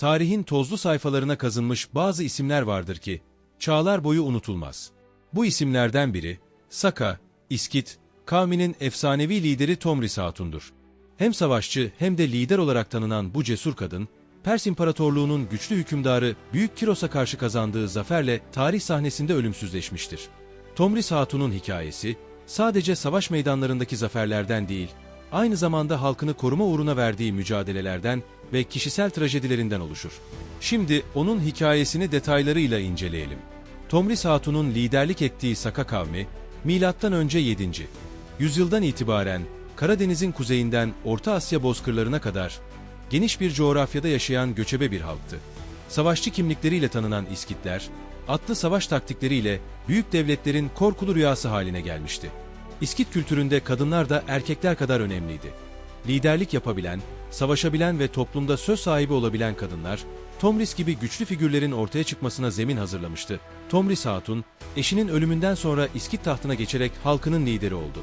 tarihin tozlu sayfalarına kazınmış bazı isimler vardır ki, çağlar boyu unutulmaz. Bu isimlerden biri, Saka, İskit, kavminin efsanevi lideri Tomris Hatun'dur. Hem savaşçı hem de lider olarak tanınan bu cesur kadın, Pers İmparatorluğu'nun güçlü hükümdarı Büyük Kiros'a karşı kazandığı zaferle tarih sahnesinde ölümsüzleşmiştir. Tomris Hatun'un hikayesi, sadece savaş meydanlarındaki zaferlerden değil, aynı zamanda halkını koruma uğruna verdiği mücadelelerden ve kişisel trajedilerinden oluşur. Şimdi onun hikayesini detaylarıyla inceleyelim. Tomris Hatun'un liderlik ettiği Saka kavmi, M.Ö. 7. yüzyıldan itibaren Karadeniz'in kuzeyinden Orta Asya bozkırlarına kadar geniş bir coğrafyada yaşayan göçebe bir halktı. Savaşçı kimlikleriyle tanınan İskitler, atlı savaş taktikleriyle büyük devletlerin korkulu rüyası haline gelmişti. İskit kültüründe kadınlar da erkekler kadar önemliydi. Liderlik yapabilen, savaşabilen ve toplumda söz sahibi olabilen kadınlar, Tomris gibi güçlü figürlerin ortaya çıkmasına zemin hazırlamıştı. Tomris Hatun, eşinin ölümünden sonra İskit tahtına geçerek halkının lideri oldu.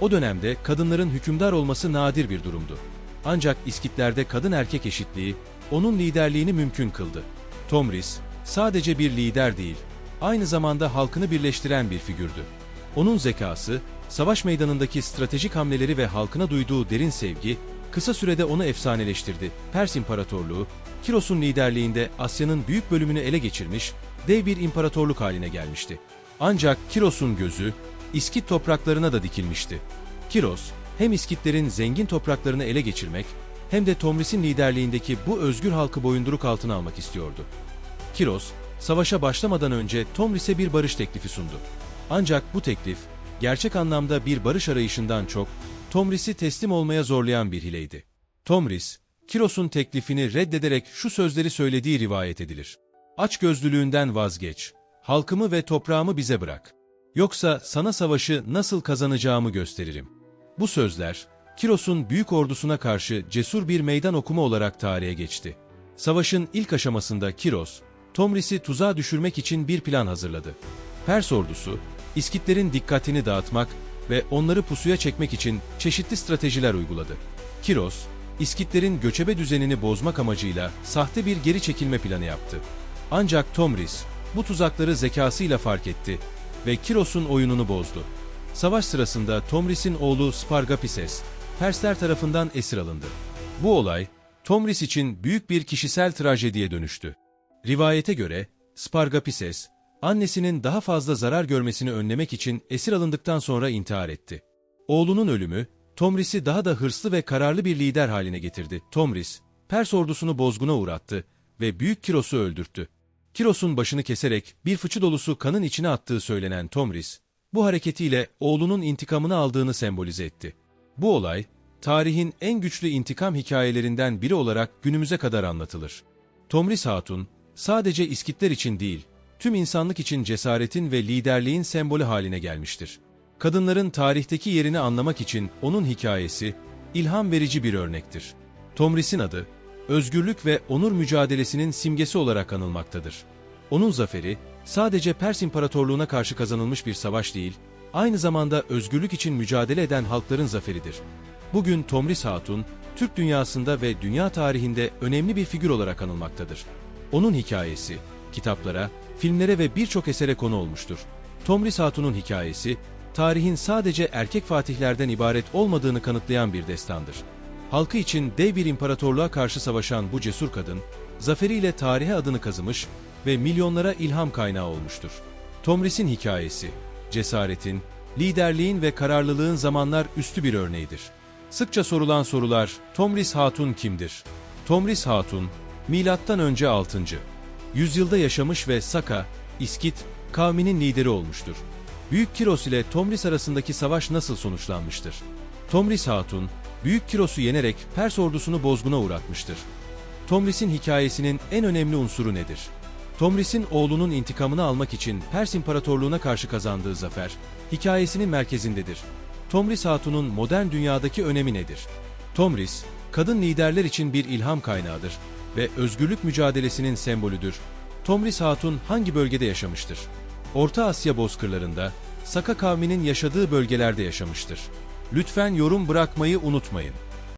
O dönemde kadınların hükümdar olması nadir bir durumdu. Ancak İskitlerde kadın erkek eşitliği onun liderliğini mümkün kıldı. Tomris sadece bir lider değil, aynı zamanda halkını birleştiren bir figürdü. Onun zekası, savaş meydanındaki stratejik hamleleri ve halkına duyduğu derin sevgi, kısa sürede onu efsaneleştirdi. Pers İmparatorluğu, Kiros'un liderliğinde Asya'nın büyük bölümünü ele geçirmiş, dev bir imparatorluk haline gelmişti. Ancak Kiros'un gözü, İskit topraklarına da dikilmişti. Kiros, hem İskitlerin zengin topraklarını ele geçirmek, hem de Tomris'in liderliğindeki bu özgür halkı boyunduruk altına almak istiyordu. Kiros, savaşa başlamadan önce Tomris'e bir barış teklifi sundu. Ancak bu teklif, gerçek anlamda bir barış arayışından çok, Tomris'i teslim olmaya zorlayan bir hileydi. Tomris, Kiros'un teklifini reddederek şu sözleri söylediği rivayet edilir. Açgözlülüğünden vazgeç, halkımı ve toprağımı bize bırak. Yoksa sana savaşı nasıl kazanacağımı gösteririm. Bu sözler, Kiros'un büyük ordusuna karşı cesur bir meydan okuma olarak tarihe geçti. Savaşın ilk aşamasında Kiros, Tomris'i tuzağa düşürmek için bir plan hazırladı. Pers ordusu, İskitlerin dikkatini dağıtmak ve onları pusuya çekmek için çeşitli stratejiler uyguladı. Kiros, İskitlerin göçebe düzenini bozmak amacıyla sahte bir geri çekilme planı yaptı. Ancak Tomris, bu tuzakları zekasıyla fark etti ve Kiros'un oyununu bozdu. Savaş sırasında Tomris'in oğlu Spargapises, Persler tarafından esir alındı. Bu olay, Tomris için büyük bir kişisel trajediye dönüştü. Rivayete göre, Spargapises, annesinin daha fazla zarar görmesini önlemek için esir alındıktan sonra intihar etti. Oğlunun ölümü, Tomris'i daha da hırslı ve kararlı bir lider haline getirdi. Tomris, Pers ordusunu bozguna uğrattı ve Büyük Kiros'u öldürttü. Kiros'un başını keserek bir fıçı dolusu kanın içine attığı söylenen Tomris, bu hareketiyle oğlunun intikamını aldığını sembolize etti. Bu olay, tarihin en güçlü intikam hikayelerinden biri olarak günümüze kadar anlatılır. Tomris Hatun, sadece İskitler için değil, tüm insanlık için cesaretin ve liderliğin sembolü haline gelmiştir. Kadınların tarihteki yerini anlamak için onun hikayesi, ilham verici bir örnektir. Tomris'in adı, özgürlük ve onur mücadelesinin simgesi olarak anılmaktadır. Onun zaferi, sadece Pers İmparatorluğu'na karşı kazanılmış bir savaş değil, aynı zamanda özgürlük için mücadele eden halkların zaferidir. Bugün Tomris Hatun, Türk dünyasında ve dünya tarihinde önemli bir figür olarak anılmaktadır. Onun hikayesi, kitaplara, filmlere ve birçok esere konu olmuştur. Tomris Hatun'un hikayesi, tarihin sadece erkek fatihlerden ibaret olmadığını kanıtlayan bir destandır. Halkı için dev bir imparatorluğa karşı savaşan bu cesur kadın, zaferiyle tarihe adını kazımış ve milyonlara ilham kaynağı olmuştur. Tomris'in hikayesi, cesaretin, liderliğin ve kararlılığın zamanlar üstü bir örneğidir. Sıkça sorulan sorular, Tomris Hatun kimdir? Tomris Hatun, önce 6. yüzyılda yaşamış ve Saka, İskit, kavminin lideri olmuştur. Büyük Kiros ile Tomris arasındaki savaş nasıl sonuçlanmıştır? Tomris Hatun, Büyük Kiros'u yenerek Pers ordusunu bozguna uğratmıştır. Tomris'in hikayesinin en önemli unsuru nedir? Tomris'in oğlunun intikamını almak için Pers İmparatorluğu'na karşı kazandığı zafer, hikayesinin merkezindedir. Tomris Hatun'un modern dünyadaki önemi nedir? Tomris, kadın liderler için bir ilham kaynağıdır ve özgürlük mücadelesinin sembolüdür. Tomris Hatun hangi bölgede yaşamıştır? Orta Asya bozkırlarında, Saka kavminin yaşadığı bölgelerde yaşamıştır. Lütfen yorum bırakmayı unutmayın.